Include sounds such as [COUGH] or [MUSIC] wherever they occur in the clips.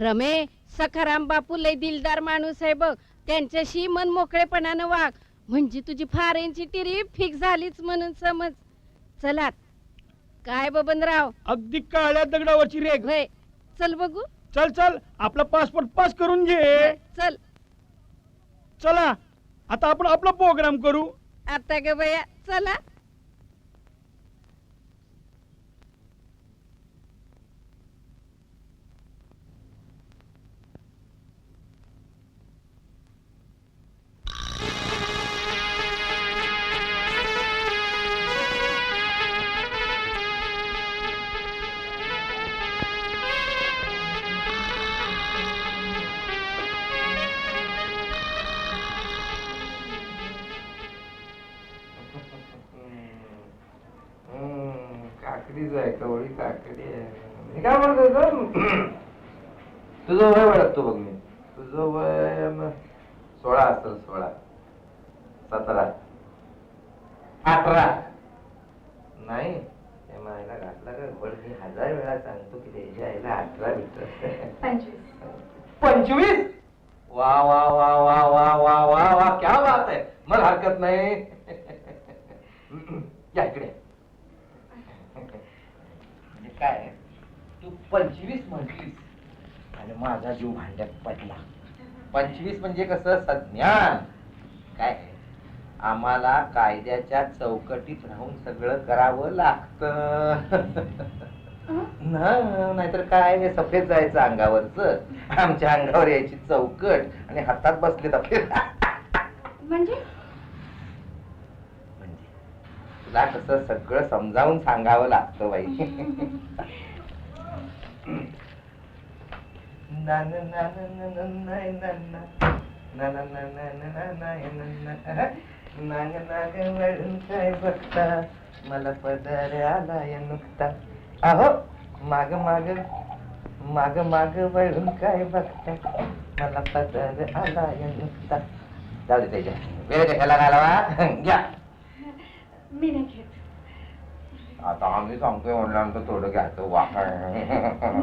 रमे सखाराम बापू लय दिलदार माणूस आहे बघ. त्यांच्याशी मन मोकळेपणानं वाग. म्हणजे तुझी फारेनची टिरी फिक्स झालीच म्हणून समज. चलात काय बबनराव? अगदी काळ्या दगडावरची रेग वय चल बघू. चल चल. आपला पासपोर्ट पास करून घे. चल. चला. आता आपण आपला प्रोग्राम करू. आता ग बया चला. कवळी काकडी मी काय म्हणतो होतो? [CLEARS THROAT] तुझं वय ओळखतो बघ मी. तुझं वय सोळा असेल सोळा. सतरा. अठरा. नाही मायला घातला का? घोड मी हजार वेळा सांगतो की त्याच्या आईला अठरा बिटर पंचवीस? वा वा वा वा वा वा वा वा. क्या बात आहे. मला हरकत नाही. [CLEARS THROAT] या इकडे. काय तू पंचवीस म्हटलीस. आणि माझा जीव भांड्यात पडला. पंचवीस म्हणजे कसं? संज्ञान. काय? आम्हाला कायद्याच्या चौकटीत राहून सगळं करावं लागतं. ना नाहीतर काय? हे सफेद जायचं अंगावरच. आमच्या अंगावर यायची चौकट आणि हातात बसले तफे म्हणजे म्हणजे? तुला कसं सगळं समजावून सांगावं लागतं बाई नाग नाग वळून काय बघता मला पदर आला या नुकता अहो माग माग माग माग वळून काय बघता मला पदर आला या नुकता जाऊ दे त्याच्या वेळ कशाला घालावा घ्या मी नाही घेत आता आम्ही सांगतोय म्हणल्यानंतर थोडं घ्यायचं वाकड.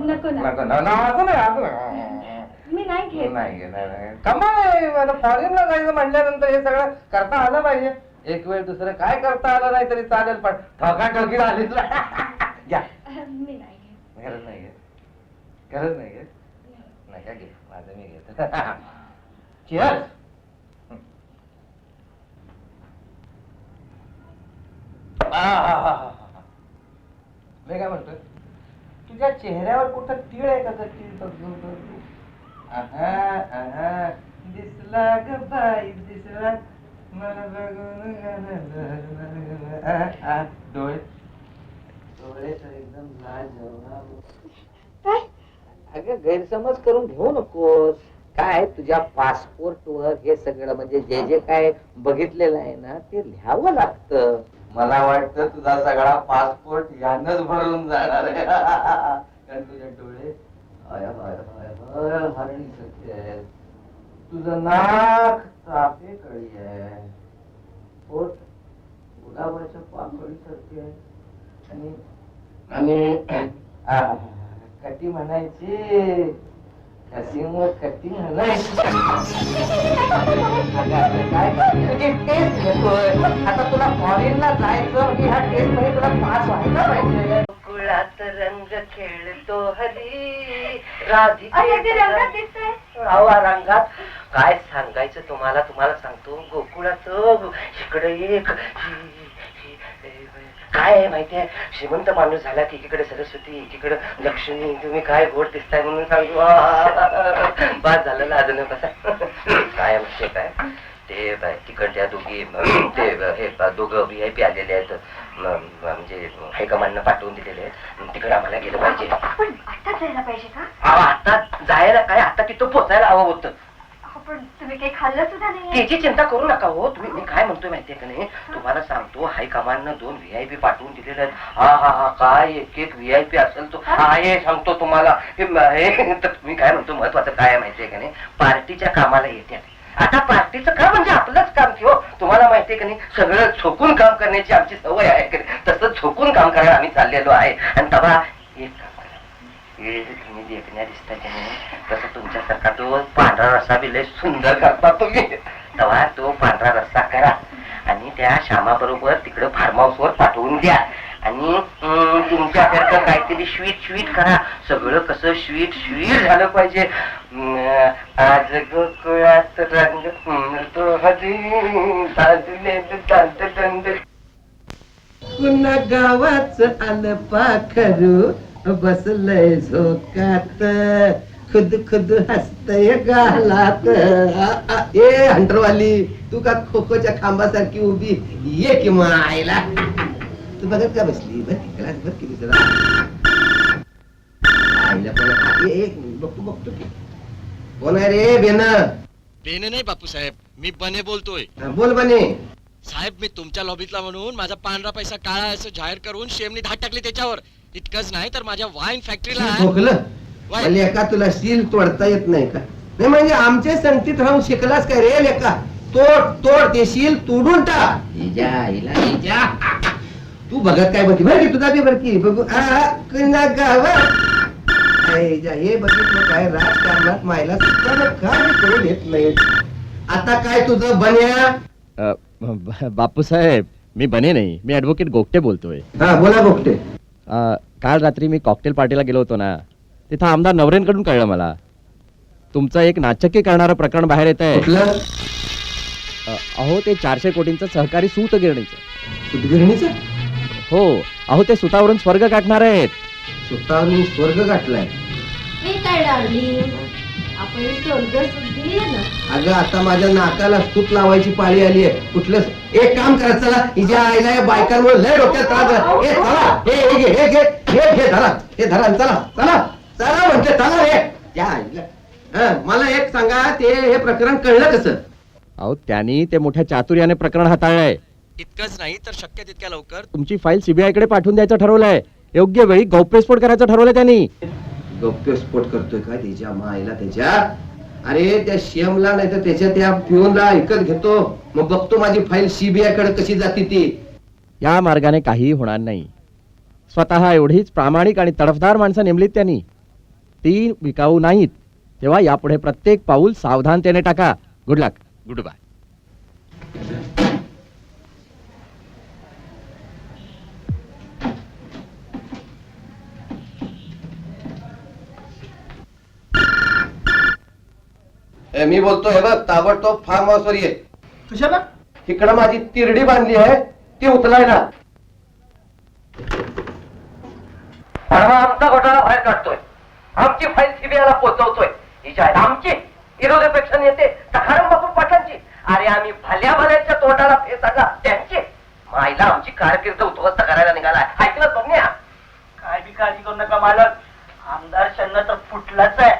नको ना. नको ना, ना, असं नाही, असं नाही. मी नाही घेत नाही घे, नाही, नाही. कमाल आहे मला फॉरेनला जायचं म्हटल्यानंतर हे सगळं करता आलं पाहिजे. एक वेळ दुसरं काय करता आलं नाही तरी चालेल पण ठोका ठोकी आलीच [LAUGHS] घ्या. मी नाही घेत. गरज नाही घेत गरज नाही घेत नाही. का घे माझं मी घेतो. [LAUGHS] मी काय म्हणतोय तुझ्या चेहऱ्यावर कुठं तीळ आहे का ग तीळ. आहा, आहा. दिसला ग बाई दिसला मला बघून गाणं. डोळे डोळे तर एकदम लाजवाब. काय अगं गैरसमज करून घेऊ नकोस काय तुझ्या पासपोर्ट वर हे सगळं म्हणजे जे जे काय बघितलेलं आहे ना ते लिहावं लागतं मला वाटतं तुझा सगळा पासपोर्ट यानच भरून जाणार आहे. कारण तुझे डोळे हरणीसारखे आहेत. तुझं नाक चाफे कळी आहे. पोट गुलाबाच्या पाकळीसारखे आहे. आणि आणि आ, कटी म्हणायची. म्हणायची. [LAUGHS] काय आता जायचं की ह्या टेस्टमध्ये तुला पास व्हायला पाहिजे. कुळात रंग खेळतो हरी. ते रंगात दिसतंय. आवा रंगात काय सांगायचं तुम्हाला? तुम्हाला सांगतो गोकुळात इकडे एक काय आहे माहितीये श्रीमंत माणूस झाला की एकीकडे सरस्वती एकीकडे लक्ष्मी. तुम्ही काय गोड दिसताय म्हणून सांगू. [LAUGHS] बाद झालेला अजून कसा काय म्हणजे काय ते तिकडच्या दोघी ते हे दोघं व्ही आय पी आलेले आहेत. म्हणजे हायकमांडनं पाठवून दिलेले आहेत. तिकडे आम्हाला गेलं पाहिजे. आपण जायला पाहिजे का? अहो, आता जायला काय? आता तिथं पोचायला हवं होतं. अहो, पण तुम्ही काही खाल्लं सुद्धा नाही त्याची चिंता करू नका हो. तुम्ही मी काय म्हणतोय माहितीये का नाही? तुम्हाला सांगतो हायकमांडनं दोन व्ही आय पी पाठवून दिलेले आहेत. हा हा हा काय एक एक व्ही आय पी असेल तो. हा? हे सांगतो तुम्हाला. हे म- हे तर तुम्ही काय म्हणतो? महत्वाचं काय आहे माहितीये का नाही? पार्टीच्या कामाला येत्या आता पार्टीचं काम म्हणजे आपलंच काम की हो. तुम्हाला माहितीये का नाही सगळं झोकून काम करण्याची आमची सवय आहे तसं झोकून काम करायला आम्ही चाललेलो आहे. आणि तबा एक काम हे तुम्ही देखण्या दिसता की नाही तसं तुमच्यासारखा तो पांढरा रस्सा बी लय सुंदर करता तुम्ही. तेव्हा तो पांढरा रस्सा करा. आणि त्या श्यामाबरोबर तिकडं फार्म हाऊस वर पाठवून द्या. आणि तुमच्याकरता काहीतरी स्वीट स्वीट करा. सगळं कसं स्वीट स्वीट झालं पाहिजे. आज गोकुळात रंग तो हरी. दादले दाद दंड. पुन्हा गावाच आलं पाखरू बसलय झोकात खुद खुद हसतय गालात. ए हंटरवाली तू का खोकोच्या खांबासारखी उभी? ये किंवा आयला तू बघत का बसली बर क्लास भर केली जरा आईला पण आ, ए, एक मिनिट, बघतो बघतो की. कोण आहे रे बेन. बेने नाही बापू साहेब. मी बने बोलतोय. बोल बने. साहेब मी तुमच्या लॉबीतला म्हणून माझा पांढरा पैसा काळा असं जाहीर करून शेमनी धाड टाकली त्याच्यावर. इतकंच नाही तर माझ्या वाईन फॅक्टरीला वाय. लेका तुला सील तोडता येत नाही का? नाही म्हणजे आमच्या संगतीत राहून शिकलास काय रे लेका? तोड तोड ते शील तोडून टाक. तू बघत काय बघी बरं की तुझा बी बरं की. बघू. आ, कुणा हे बघितलं काय? राजकारणात मायला सुद्धा काय बी करू देत नाही. आता काय तुझं बन्या? बापू साहेब मी बने नाही. मी ऍडव्होकेट गोगटे बोलतोय. हा बोला अ, काल रात्री मी कॉकटेल पार्टीला गेलो होतो ना. तिथं आमदार नवरेंकडून कळलं मला. तुमचं एक नाचक्की करणारं प्रकरण बाहेर येत आहे कुठलं अहो ते चारशे कोटींचं सहकारी सूत गिरणीचं उदगिरणीचं हो. अहो ते सुतावरून स्वर्ग गाठणार आहेत. स्वतःहून स्वर्ग गाठलाय. हे काय डार्लिंग? आपण स्वर्ग सुद्धी ना. अगं आता माझ्या नाकाला सूत लावायची पाळी आली आहे. कुठलं एक काम करा चला. हिच्या आईला या बायकांमुळे लय डोक्यात त्रास झाला. हे चला. हे हे घे हे घे. हे घे धरा. हे धरा चला. चला. चला म्हणते चला रे. त्या आईला. हं, मला एक सांगा ते हे प्रकरण कळलं कसं? अहो त्यांनी ते मोठ्या चातुर्याने प्रकरण हाताळलंय. इतकंच नाही तर शक्य तितक्या लवकर. तुमची फाईल सीबीआयकडे पाठवून द्यायचं ठरवलंय. योग्य वेळी गौप्यस्फोट करायचं ठरवलंय त्यांनी. गौप्यस्फोट करतोय का? त्याच्या मायला त्याच्या? अरे त्या शेमला नाही तर त्याच्या त्या पिऊनला ऐकत घेतो. मग बघतो माझी फाईल सीबीआयकडे कशी जाते ती. या मार्गाने काहीही होणार नाही. स्वतः एवढीच प्रामाणिक आणि तडफदार माणसं नेमलीत त्यांनी. ती विकाऊ नाहीत. तेव्हा यापुढे प्रत्येक पाऊल सावधानतेने टाका. गुड लक गुड बाय ए, मी बोलतोय बघ ताबडतोब फार्म हाऊस वर ये. कशाला? इकडं माझी तिरडी बांधली आहे ती उचलायला. परवा आमचा घोटाळा बाहेर काढतोय. आमची फाईल सीबीआयला पोहोचवतोय हिच्या आहेत आमची. विरोधीपेक्षा येते सखाराम बापू पाटलांची. अरे आम्ही भल्या भल्याच्या तोंडाला फेस आणला त्यांची. माईला आमची कारकीर्द उद्ध्वस्त करायला निघालाय. ऐकलं बघण्या काय बी काळजी करू नका मालक. आमदार शन्न तर फुटलाच आहे.